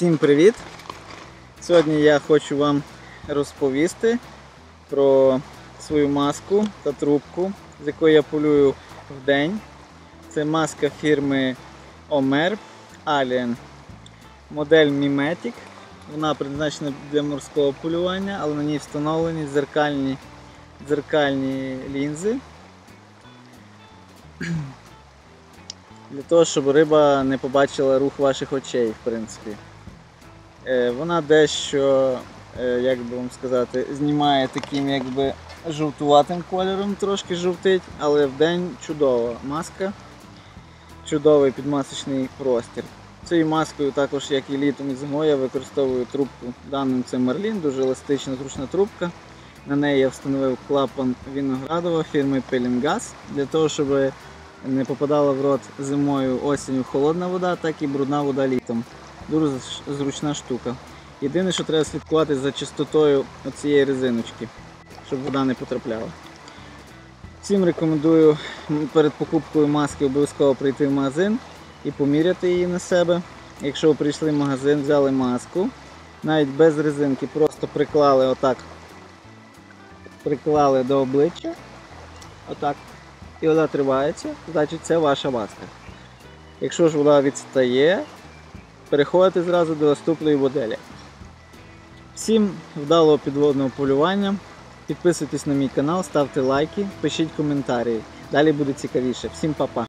Всім привіт! Сьогодні я хочу вам розповісти про свою маску та трубку, з якою я полюю в день. Це маска фірми Omer Alien. Модель Mimetic. Вона призначена для морського полювання, але на ній встановлені дзеркальні, дзеркальні лінзи. Для того, щоб риба не побачила рух ваших очей, в принципі. Е, Вона дещо, е, як би вам сказати, знімає таким якби жовтуватим кольором, трошки жовтить, але вдень чудова маска, чудовий підмасочний простір. Цією маскою також, як і літом і зимою, я використовую трубку. Даним це Мерлін, дуже еластична, зручна трубка. На неї я встановив клапан Віноградова фірми Пелінгаз для того, щоб не попадала в рот зимою осінню холодна вода, так і брудна вода літом. Дуже зручна штука. Єдине, що треба слідкувати за чистотою цієї резиночки, щоб вода не потрапляла. Всім рекомендую перед покупкою маски обов'язково прийти в магазин і поміряти її на себе. Якщо ви прийшли в магазин, взяли маску, навіть без резинки, просто приклали отак, приклали до обличчя, отак, і вода тривається, значить це ваша маска. Якщо ж вода відстає, переходите зразу до наступної моделі. Всім вдалого підводного полювання. Підписуйтесь на мій канал, ставте лайки, пишіть коментарі. Далі буде цікавіше. Всім па-па.